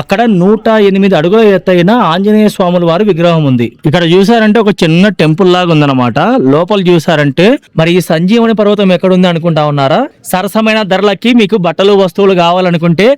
అక్కడ నూట ఎనిమిది అడుగుల ఎత్తైన ఆంజనేయ స్వాముల వారి విగ్రహం ఉంది. ఇక్కడ చూసారంటే ఒక చిన్న టెంపుల్ లాగా ఉందన్నమాట. లోపల చూసారంటే మరి ఈ సంజీవని పర్వతం ఎక్కడుంది అనుకుంటా ఉన్నారా? సరసమైన ధరలకి మీకు బట్టలు వస్తువులు కావాలనుకుంటే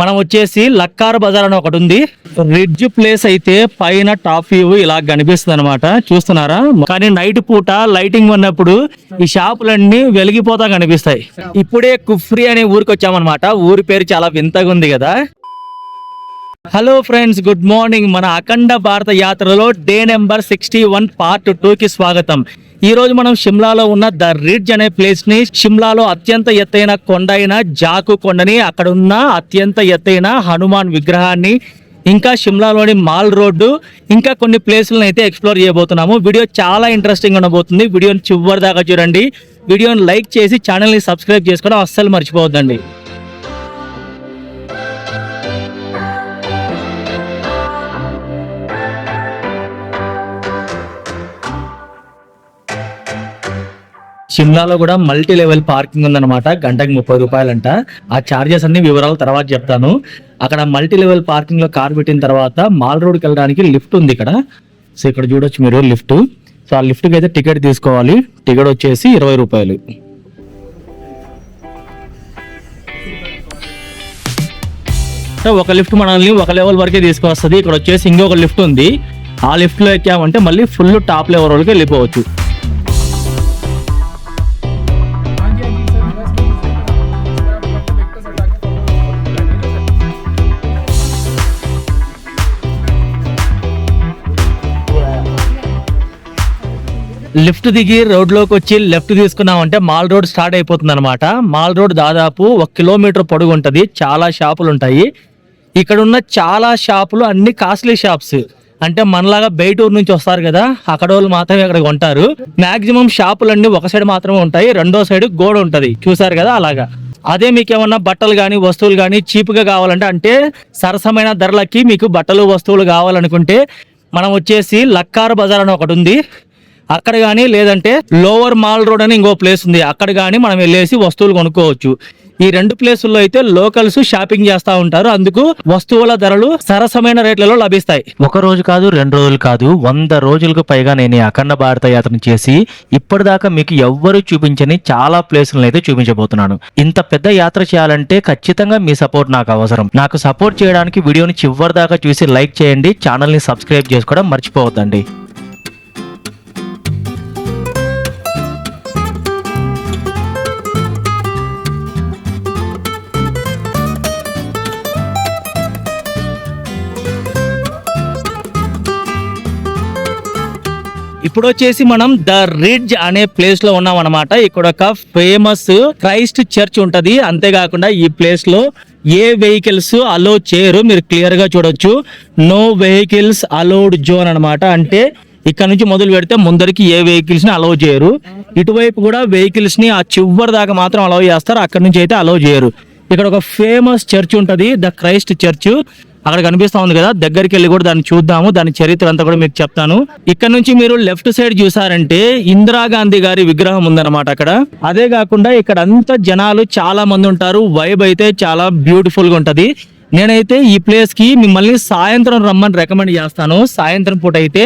మనం వచ్చేసి లక్కార్ బజార్ అని ఒకటి ఉంది. రిడ్జ్ ప్లేస్ అయితే పైన టాప్ వ్యూ ఇలా కనిపిస్తుంది అనమాట చూస్తున్నారా? కానీ నైట్ పూట లైటింగ్ ఉన్నప్పుడు ఈ షాపులన్నీ వెలిగిపోతా కనిపిస్తాయి. ఇప్పుడే కుఫ్రీ అనే ఊరికి వచ్చామన్నమాట. ఊరి పేరు చాలా వింతగా ఉంది కదా. హలో ఫ్రెండ్స్ గుడ్ మార్నింగ్ మన అఖండ భారత యాత్రలో day number sixty one part టూకి స్వాగతం. ఈ రోజు మనం షిమ్లాలో ఉన్న ద రిడ్జ్ అనే ప్లేస్ని షిమ్లాలో అత్యంత ఎత్తైన కొండ అయిన జాకు కొండని అక్కడ ఉన్న అత్యంత ఎత్తైన హనుమాన్ విగ్రహాన్ని ఇంకా షిమ్లాలోని మాల్ రోడ్డు ఇంకా కొన్ని ప్లేసులను అయితే ఎక్స్ప్లోర్ చేయబోతున్నాము. వీడియో చాలా ఇంట్రెస్టింగ్ ఉండబోతుంది వీడియోని చివరి దాకా చూడండి. వీడియోని లైక్ చేసి ఛానల్ని సబ్స్క్రైబ్ చేసుకోవడం అస్సలు మర్చిపోవద్దండి. షిమ్లాలో కూడా మల్టీ లెవెల్ పార్కింగ్ ఉందన్నమాట. గంటకి ముప్పై రూపాయలంట. ఆ చార్జెస్ అన్ని వివరాలు తర్వాత చెప్తాను. అక్కడ మల్టీ లెవెల్ పార్కింగ్లో కార్ పెట్టిన తర్వాత మాల్ రోడ్కి వెళ్ళడానికి లిఫ్ట్ ఉంది ఇక్కడ. సో ఇక్కడ చూడొచ్చు మీరు లిఫ్ట్. సో ఆ లిఫ్ట్కి అయితే టికెట్ తీసుకోవాలి. టికెట్ వచ్చేసి ఇరవై రూపాయలు. సో ఒక లిఫ్ట్ మనల్ని ఒక లెవెల్ వరకే తీసుకొస్తుంది ఇక్కడ వచ్చేసి ఇంకొక లిఫ్ట్ ఉంది. ఆ లిఫ్ట్లో ఎక్కామంటే మళ్ళీ ఫుల్ టాప్ లెవెల్ వరకు వెళ్ళిపోవచ్చు. లిఫ్ట్ దిగి రోడ్లోకి వచ్చి లెఫ్ట్ తీసుకున్నామంటే మాల్ రోడ్ స్టార్ట్ అయిపోతుంది అనమాట మాల్ రోడ్ దాదాపు ఒక కిలోమీటర్ పొడుగు ఉంటుంది చాలా షాపులు ఉంటాయి ఇక్కడ ఉన్న చాలా షాపులు అన్ని కాస్ట్లీ షాప్స్. అంటే మనలాగా బయట ఊరు నుంచి వస్తారు కదా అక్కడ వాళ్ళు మాత్రమే ఇక్కడ కొంటారు. మాక్సిమం షాపులన్నీ ఒక సైడ్ మాత్రమే ఉంటాయి. రెండో సైడ్ గోడ ఉంటుంది. చూసారు కదా అలాగా. అదే మీకు ఏమన్నా బట్టలు కానీ వస్తువులు కానీ చీప్గా కావాలంటే అంటే సరసమైన ధరలకి మీకు బట్టలు వస్తువులు కావాలనుకుంటే మనం వచ్చేసి లక్కార్ బజార్ అని ఒకటి ఉంది. అక్కడ కానీ లేదంటే లోవర్ మాల్ రోడ్ అని ఇంకో ప్లేస్ ఉంది. అక్కడ కానీ మనం వెళ్ళేసి వస్తువులు కొనుక్కోవచ్చు. ఈ రెండు ప్లేసుల్లో అయితే లోకల్స్ షాపింగ్ చేస్తూ ఉంటారు. అందుకు వస్తువుల ధరలు సరసమైన రేట్లలో లభిస్తాయి. ఒక రోజు కాదు రెండు రోజులు కాదు వంద రోజులకు పైగా నేను అఖండ భారత యాత్ర చేసి ఇప్పటిదాకా మీకు ఎవ్వరు చూపించని చాలా ప్లేసులను అయితే చూపించబోతున్నాను. ఇంత పెద్ద యాత్ర చేయాలంటే ఖచ్చితంగా మీ సపోర్ట్ నాకు అవసరం. నాకు సపోర్ట్ చేయడానికి వీడియోని చివరి దాకా చూసి లైక్ చేయండి. ఛానల్ని సబ్స్క్రైబ్ చేసుకోవడం మర్చిపోవద్దండి. ఇప్పుడు వచ్చేసి మనం ద రిడ్జ్ అనే ప్లేస్లో ఉన్నాం అనమాట ఇక్కడ ఒక ఫేమస్ క్రైస్ట్ చర్చ్ ఉంటది. అంతేకాకుండా ఈ ప్లేస్లో ఏ వెహికల్స్ అలో చేయరు. మీరు క్లియర్గా చూడొచ్చు. నో వెహికల్స్ అలౌడ్ జోన్ అనమాట అంటే ఇక్కడ నుంచి మొదలు పెడితే ముందరికి ఏ వెహికల్స్ని అలౌ చేయరు. ఇటువైపు కూడా వెహికల్స్ని ఆ చివరి దాకా మాత్రం అలౌ చేస్తారు. అక్కడ నుంచి అయితే అలౌ చేయరు. ఇక్కడ ఒక ఫేమస్ చర్చ్ ఉంటది. The Christ church. అక్కడ కనిపిస్తూ ఉంది కదా దగ్గరికి వెళ్ళి కూడా దాన్ని చూద్దాము దాని చరిత్ర అంతా కూడా మీకు చెప్తాను. ఇక్కడ నుంచి మీరు లెఫ్ట్ సైడ్ చూసారంటే ఇందిరాగాంధీ గారి విగ్రహం ఉందన్నమాట అక్కడ. అదే కాకుండా ఇక్కడ అంతా జనాలు చాలా మంది ఉంటారు వైబ్ అయితే చాలా బ్యూటిఫుల్గా ఉంటది. నేనైతే ఈ ప్లేస్కి మిమ్మల్ని సాయంత్రం రమ్మని రికమెండ్ చేస్తాను. సాయంత్రం పూట అయితే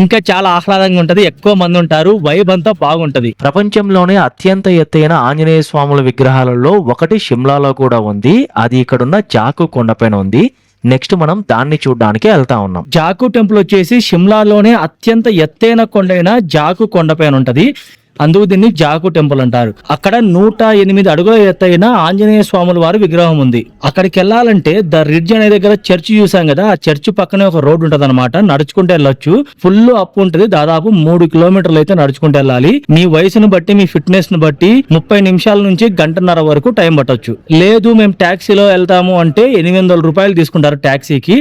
ఇంకా చాలా ఆహ్లాదంగా ఉంటది ఎక్కువ మంది ఉంటారు వైబ్ అంతా బాగుంటది. ప్రపంచంలోనే అత్యంత ఎత్తైన ఆంజనేయ స్వాముల విగ్రహాలలో ఒకటి షిమ్లాలో కూడా ఉంది అది ఇక్కడున్న జాకు కొండపైన ఉంది. నెక్స్ట్ మనం దాన్ని చూడడానికి వెళ్తా ఉన్నాం. జాకు టెంపుల్ వచ్చేసి షిమ్లాలోనే అత్యంత ఎత్తైన కొండైన జాకు కొండపైన ఉంటది. అందుకు దీన్ని జాకు టెంపుల్ అంటారు. అక్కడ నూట ఎనిమిది అడుగుల ఎత్తైన ఆంజనేయ స్వాముల వారి విగ్రహం ఉంది. అక్కడికి వెళ్ళాలంటే ద రిడ్జ్ అనే దగ్గర చర్చ్ చూసాం కదా ఆ చర్చ్ పక్కనే ఒక రోడ్డు ఉంటది అనమాట నడుచుకుంటూ వెళ్ళొచ్చు. ఫుల్ అప్ ఉంటది. దాదాపు మూడు కిలోమీటర్లు అయితే నడుచుకుంటూ వెళ్ళాలి. మీ వయసును బట్టి మీ ఫిట్నెస్ను బట్టి ముప్పై నిమిషాల నుంచి గంటన్నర వరకు టైం పట్టొచ్చు. లేదు మేము ట్యాక్సీలో వెళ్తాము అంటే ఎనిమిది వందల రూపాయలు తీసుకుంటారు ట్యాక్సీకి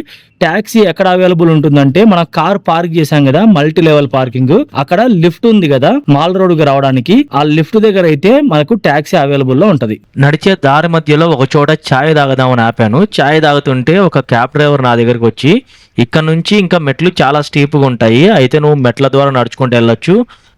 ట్యాక్సీ ఎక్కడ అవైలబుల్ ఉంటుందంటే మన కార్ పార్క్ చేసాం కదా మల్టీ లెవెల్ పార్కింగ్. అక్కడ లిఫ్ట్ ఉంది కదా మాల్ రోడ్కి రావడానికి. ఆ లిఫ్ట్ దగ్గర అయితే మనకు ట్యాక్సీ అవైలబుల్లో ఉంటది. నడిచే దారి మధ్యలో ఒక చోట ఛాయ్ తాగదామని ఆపాను. ఛాయ్ తాగుతుంటే ఒక క్యాబ్ డ్రైవర్ నా దగ్గరకు వచ్చి ఇక్కడ నుంచి ఇంకా మెట్లు చాలా స్టీప్గా ఉంటాయి. అయితే నువ్వు మెట్ల ద్వారా నడుచుకుంటూ వెళ్ళొచ్చు.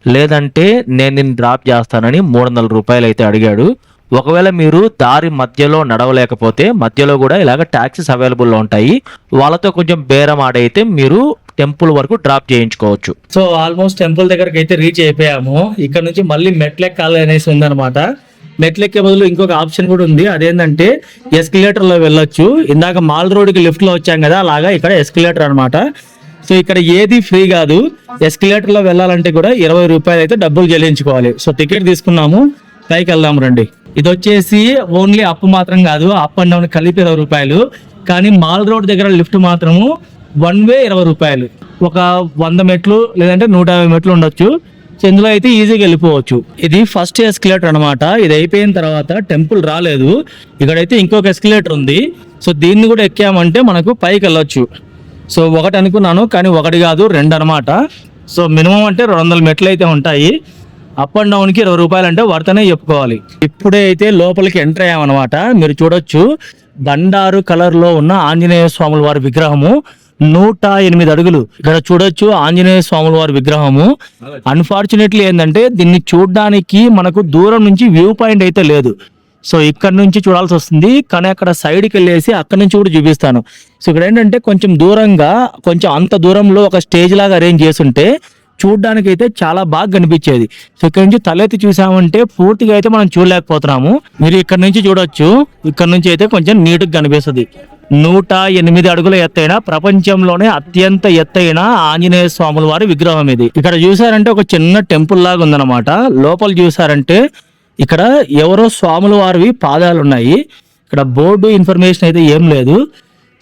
లేదంటే నేను నిన్ను డ్రాప్ చేస్తానని మూడు వందల రూపాయలు అయితే అడిగాడు. ఒకవేళ మీరు దారి మధ్యలో నడవలేకపోతే మధ్యలో కూడా ఇలాగ ట్యాక్సీస్ అవైలబుల్లో ఉంటాయి. వాళ్ళతో కొంచెం బేరం ఆడైతే మీరు టెంపుల్ వరకు డ్రాప్ చేయించుకోవచ్చు. సో ఆల్మోస్ట్ టెంపుల్ దగ్గరకి అయితే రీచ్ అయిపోయాము. ఇక్కడ నుంచి మళ్ళీ మెట్లెక్కాలి అనేసి ఉందన్నమాట. మెట్లెక్కే బదులు ఇంకొక ఆప్షన్ కూడా ఉంది. అదేంటంటే ఎస్కలేటర్లో వెళ్ళొచ్చు. ఇందాక మాల్ రోడ్కి లిఫ్ట్లో లిఫ్ట్లో వచ్చాం కదా అలాగా ఇక్కడ ఎస్కలేటర్ అనమాట సో ఇక్కడ ఏది ఫ్రీ కాదు. ఎస్కలేటర్లో వెళ్ళాలంటే కూడా ఇరవై రూపాయలు అయితే డబ్బులు చెల్లించుకోవాలి. సో టికెట్ తీసుకున్నాము. పైకి వెళ్దాం రండి. ఇది వచ్చేసి ఓన్లీ అప్ మాత్రం కాదు అప్ అండ్ డౌన్ కలిపి ఇరవై రూపాయలు. కానీ మాల్ రోడ్ దగ్గర లిఫ్ట్ మాత్రము వన్ వే ఇరవై రూపాయలు. ఒక వంద మెట్లు లేదంటే నూట యాభై మెట్లు ఉండొచ్చు. సో ఇందులో అయితే ఈజీగా వెళ్ళిపోవచ్చు. ఇది ఫస్ట్ ఎస్కలేటర్ అనమాట ఇది అయిపోయిన తర్వాత టెంపుల్ రాలేదు. ఇక్కడైతే ఇంకొక ఎస్కలేటర్ ఉంది. సో దీన్ని కూడా ఎక్కామంటే మనకు పైకి వెళ్ళొచ్చు. సో ఒకటి అనుకున్నాను కానీ ఒకటి కాదు రెండు అనమాట సో మినిమం అంటే రెండు వందల మెట్లు అయితే ఉంటాయి. అప్ అండ్ డౌన్కి ఇరవై రూపాయలు అంటే వర్తనే చెప్పుకోవాలి. ఇప్పుడే అయితే లోపలికి ఎంటర్ అయ్యామన్నమాట. మీరు చూడొచ్చు బండారు కలర్లో ఉన్న ఆంజనేయ స్వాముల వారి విగ్రహము నూట ఎనిమిది అడుగులు. ఇక్కడ చూడొచ్చు ఆంజనేయ స్వాముల వారి విగ్రహము. అన్ఫార్చునేట్లీ ఏంటంటే దీన్ని చూడడానికి మనకు దూరం నుంచి వ్యూ పాయింట్ అయితే లేదు. సో ఇక్కడ నుంచి చూడాల్సి వస్తుంది. కానీ అక్కడ సైడ్కి వెళ్ళేసి అక్కడ నుంచి కూడా చూపిస్తాను. సో ఇక్కడ ఏంటంటే కొంచెం దూరంగా కొంచెం అంత దూరంలో ఒక స్టేజ్ లాగా అరేంజ్ చేసుంటే చూడడానికి అయితే చాలా బాగా కనిపించేది. సో ఇక్కడ నుంచి తలెత్తి చూసామంటే పూర్తిగా అయితే మనం చూడలేకపోతున్నాము. మీరు ఇక్కడ నుంచి చూడొచ్చు. ఇక్కడ నుంచి అయితే కొంచెం నీట్గా కనిపిస్తుంది. నూట ఎనిమిది అడుగుల ఎత్తైన ప్రపంచంలోనే అత్యంత ఎత్తైన ఆంజనేయ స్వాముల వారి విగ్రహం ఇది. ఇక్కడ చూసారంటే ఒక చిన్న టెంపుల్ లాగా ఉందన్నమాట. లోపల చూసారంటే ఇక్కడ ఎవరో స్వాముల వారివి పాదాలు ఉన్నాయి ఇక్కడ బోర్డు ఇన్ఫర్మేషన్ అయితే ఏం లేదు.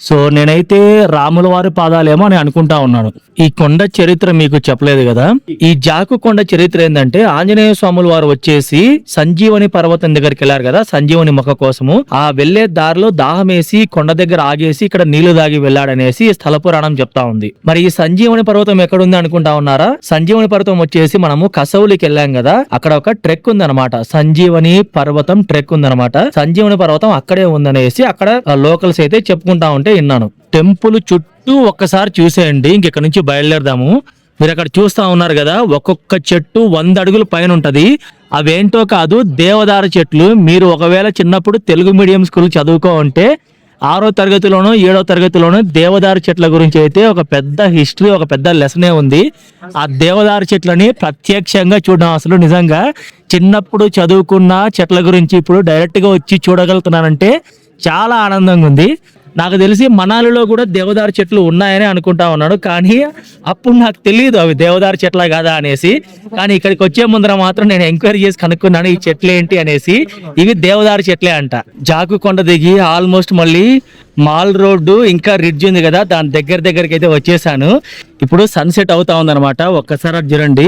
సో నేనైతే రాముల వారి పాదాలేమో అని అనుకుంటా ఉన్నాను. ఈ కొండ చరిత్ర మీకు చెప్పలేదు కదా? ఈ జాకు కొండ చరిత్ర ఏంటంటే ఆంజనేయ స్వాముల వారు వచ్చేసి సంజీవని పర్వతం దగ్గరికి వెళ్ళారు కదా సంజీవని మొక్క కోసము. ఆ వెళ్ళే దారిలో దాహమేసి కొండ దగ్గర ఆగేసి ఇక్కడ నీళ్ళు దాగి వెళ్ళాడనేసి స్థల పురాణం చెప్తా ఉంది. మరి ఈ సంజీవని పర్వతం ఎక్కడుంది అనుకుంటా ఉన్నారా? సంజీవని పర్వతం వచ్చేసి మనము కసౌలికి వెళ్ళాం కదా అక్కడ ఒక ట్రెక్ ఉందన్నమాట. సంజీవని పర్వతం ట్రెక్ ఉందన్నమాట. సంజీవని పర్వతం అక్కడే ఉందనేసి అక్కడ లోకల్స్ అయితే చెప్పుకుంటా అంటే విన్నాను. టెంపుల్ చుట్టూ ఒక్కసారి చూసేయండి ఇంకెక్కడ నుంచి బయలుదేరదాము. మీరు అక్కడ చూస్తా ఉన్నారు కదా ఒక్కొక్క చెట్టు వంద అడుగుల పైన ఉంటుంది. అవేంటో కాదు దేవదారు చెట్లు. మీరు ఒకవేళ చిన్నప్పుడు తెలుగు మీడియం స్కూల్ చదువుకో ఉంటే ఆరో తరగతిలోనూ ఏడో తరగతిలోనూ దేవదారు చెట్ల గురించి అయితే ఒక పెద్ద హిస్టరీ ఒక పెద్ద లెసనే ఉంది. ఆ దేవదారు చెట్లని ప్రత్యక్షంగా చూడడం అసలు నిజంగా. చిన్నప్పుడు చదువుకున్న చెట్ల గురించి ఇప్పుడు డైరెక్ట్గా వచ్చి చూడగలుగుతున్నానంటే చాలా ఆనందంగా ఉంది. నాకు తెలిసి మనాలిలో కూడా దేవదారు చెట్లు ఉన్నాయని అనుకుంటా ఉన్నాడు. కానీ అప్పుడు నాకు తెలియదు అవి దేవదారు చెట్ల కాదా అనేసి. కానీ ఇక్కడికి వచ్చే ముందర మాత్రం నేను ఎంక్వైరీ చేసి కనుక్కున్నాను ఈ చెట్లు ఏంటి అనేసి. ఇవి దేవదారు చెట్లే అంట. జాకు కొండ దిగి ఆల్మోస్ట్ మళ్ళీ మాల్ రోడ్డు ఇంకా రిడ్జ్ ఉంది కదా దాని దగ్గర దగ్గరికి అయితే వచ్చేసాను. ఇప్పుడు సన్సెట్ అవుతా ఉందన్నమాట. ఒక్కసారి చూడండి.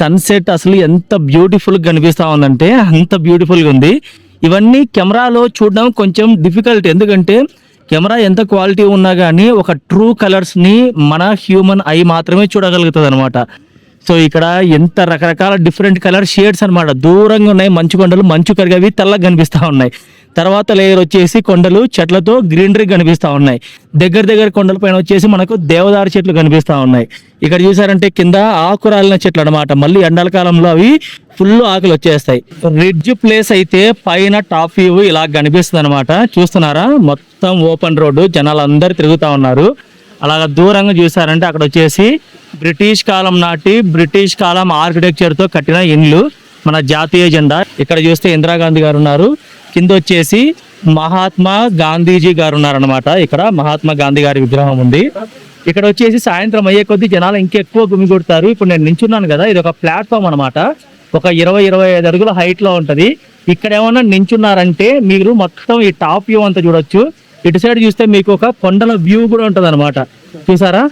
సన్సెట్ అసలు ఎంత బ్యూటిఫుల్ కనిపిస్తూ ఉందంటే అంత బ్యూటిఫుల్గా ఉంది. ఇవన్నీ కెమెరాలో చూడడం కొంచెం డిఫికల్ట్ ఎందుకంటే కెమెరా ఎంత క్వాలిటీ ఉన్నా కానీ ఒక ట్రూ కలర్స్ని మన హ్యూమన్ ఐ మాత్రమే చూడగలుగుతుంది అనమాట సో ఇక్కడ ఎంత రకరకాల డిఫరెంట్ కలర్ షేడ్స్ అన్నమాట. దూరంగా ఉన్నాయి మంచు కొండలు మంచు కరిగవి తెల్లగా కనిపిస్తా ఉన్నాయి. తర్వాత లేయర్ వచ్చేసి కొండలు చెట్లతో గ్రీనరీ కనిపిస్తా ఉన్నాయి. దగ్గర దగ్గర కొండల పైన వచ్చేసి మనకు దేవదారు చెట్లు కనిపిస్తా ఉన్నాయి. ఇక్కడ చూసారంటే కింద ఆకురాలిన చెట్లు అన్నమాట మళ్ళీ ఎండల కాలంలో అవి ఫుల్ ఆకులు వచ్చేస్తాయి. రిడ్జ్ ప్లేస్ అయితే పైన టాప్ వ్యూ ఇలా కనిపిస్తుంది అనమాట చూస్తున్నారా? మొత్తం ఓపెన్ రోడ్డు జనాలు అందరు తిరుగుతా ఉన్నారు. అలాగ దూరంగా చూసారంటే అక్కడ వచ్చేసి బ్రిటిష్ కాలం నాటి బ్రిటిష్ కాలం ఆర్కిటెక్చర్తో కట్టిన ఇండ్లు మన జాతీయ జెండా. ఇక్కడ చూస్తే ఇందిరాగాంధీ గారు ఉన్నారు. కింద వచ్చేసి మహాత్మా గాంధీజీ గారు ఉన్నారనమాట ఇక్కడ మహాత్మా గాంధీ గారి విగ్రహం ఉంది. ఇక్కడ వచ్చేసి సాయంత్రం అయ్యే కొద్దీ జనాలు ఇంకెక్కువ గుమిగొడతారు. ఇప్పుడు నేను నించున్నాను కదా ఇది ఒక ప్లాట్ఫామ్ అన్నమాట. ఒక ఇరవై ఇరవై ఐదు అడుగుల హైట్లో ఉంటది. ఇక్కడ ఏమన్నా నించున్నారంటే మీరు మొత్తం ఈ టాప్ వ్యూ అంతా చూడొచ్చు. ఇటు సైడ్ చూస్తే మీకు ఒక కొండల వ్యూ కూడా ఉంటది అనమాట చూసారా?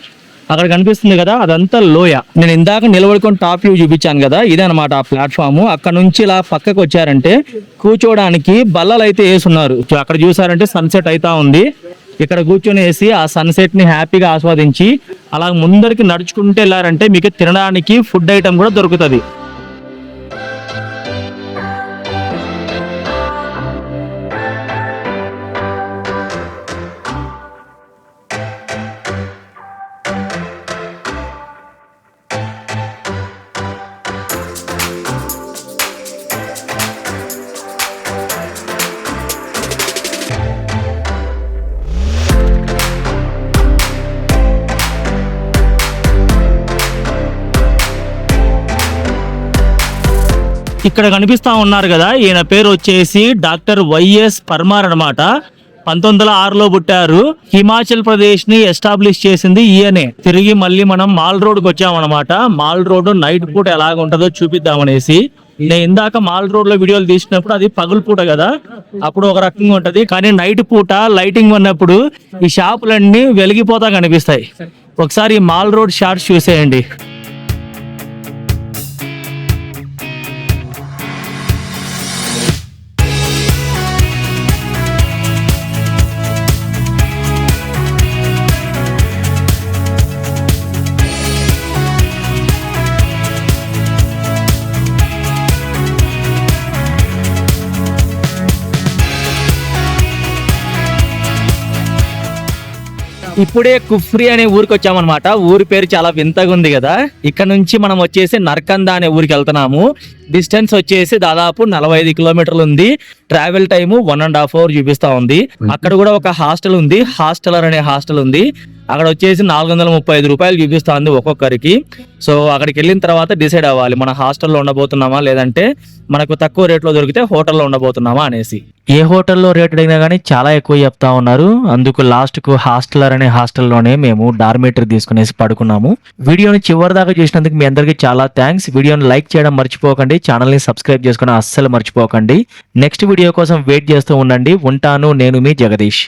అక్కడ కనిపిస్తుంది కదా అదంతా లోయ. నేను ఇందాక నిలబడుకొని టాప్ వ్యూ చూపించాను కదా ఇదే అనమాట ఆ ప్లాట్ఫామ్ అక్కడ నుంచి ఇలా పక్కకు వచ్చారంటే కూర్చోవడానికి బల్లలు అయితే వేసున్నారు అక్కడ చూసారంటే సన్సెట్ అయితా ఉంది. ఇక్కడ కూర్చొని వేసి ఆ సన్సెట్ని హ్యాపీగా ఆస్వాదించి అలా ముందరికి నడుచుకుంటే వెళ్ళారంటే మీకు తినడానికి ఫుడ్ ఐటమ్ కూడా దొరుకుతుంది. ఇక్కడ కనిపిస్తా ఉన్నారు కదా ఈయన పేరు వచ్చేసి డాక్టర్ వైఎస్ పర్మార్ అన్నమాట. పంతొమ్మిది వందల ఆరులో పుట్టారు. హిమాచల్ ప్రదేశ్ని ఎస్టాబ్లిష్ చేసింది ఈయనే. తిరిగి మళ్ళీ మనం మాల్ రోడ్కి వచ్చామన్నమాట మాల్ రోడ్ నైట్ పూట ఎలాగ ఉంటుందో చూపిద్దామనేసి. నేను ఇందాక మాల్ రోడ్లో వీడియోలు తీసినప్పుడు అది పగులు పూట కదా అప్పుడు ఒక రకంగా ఉంటది. కానీ నైట్ పూట లైటింగ్ ఉన్నప్పుడు ఈ షాపులన్నీ వెలిగిపోతా కనిపిస్తాయి. ఒకసారి మాల్ రోడ్ షార్ట్స్ చూసేయండి. ఇప్పుడే కుఫ్రి అనే ఊరికి వచ్చామన్నమాట ఊరి పేరు చాలా వింతగా ఉంది కదా. ఇక్కడ నుంచి మనం వచ్చేసి నర్కంద అనే ఊరికి వెళ్తున్నాము. డిస్టెన్స్ వచ్చేసి దాదాపు నలభై ఐదు కిలోమీటర్లు ఉంది. Travel time one and half hour చూపిస్తా ఉంది. అక్కడ కూడా ఒక హాస్టల్ ఉంది. హాస్టలర్ అనే హాస్టల్ ఉంది. అక్కడ వచ్చేసి నాలుగు వందల ముప్పై ఐదు రూపాయలు చూపిస్తుంది ఒక్కొక్కరికి. సో అక్కడికి వెళ్ళిన తర్వాత డిసైడ్ అవ్వాలి. మన హాస్టల్లో ఉండబోతున్నామా లేదంటే మనకు తక్కువ రేట్లో దొరికితే హోటల్లో ఉండబోతున్నామా అనేసి. ఏ హోటల్లో రేట్ అడిగినా కానీ చాలా ఎక్కువ చెప్తా ఉన్నారు. అందుకు లాస్ట్కు హాస్టలర్ అనే హాస్టల్లోనే మేము డార్మేటర్ తీసుకునేసి పడుకున్నాము. వీడియోని చివరి దాకా చూసినందుకు మీ అందరికీ చాలా థ్యాంక్స్. వీడియోని లైక్ చేయడం మర్చిపోకండి. ఛానల్ని సబ్స్క్రైబ్ చేసుకుని అస్సలు మర్చిపోకండి. నెక్స్ట్ వీడియో కోసం వెయిట్ చేస్తూ ఉండండి. ఉంటాను నేను మీ జగదీష్.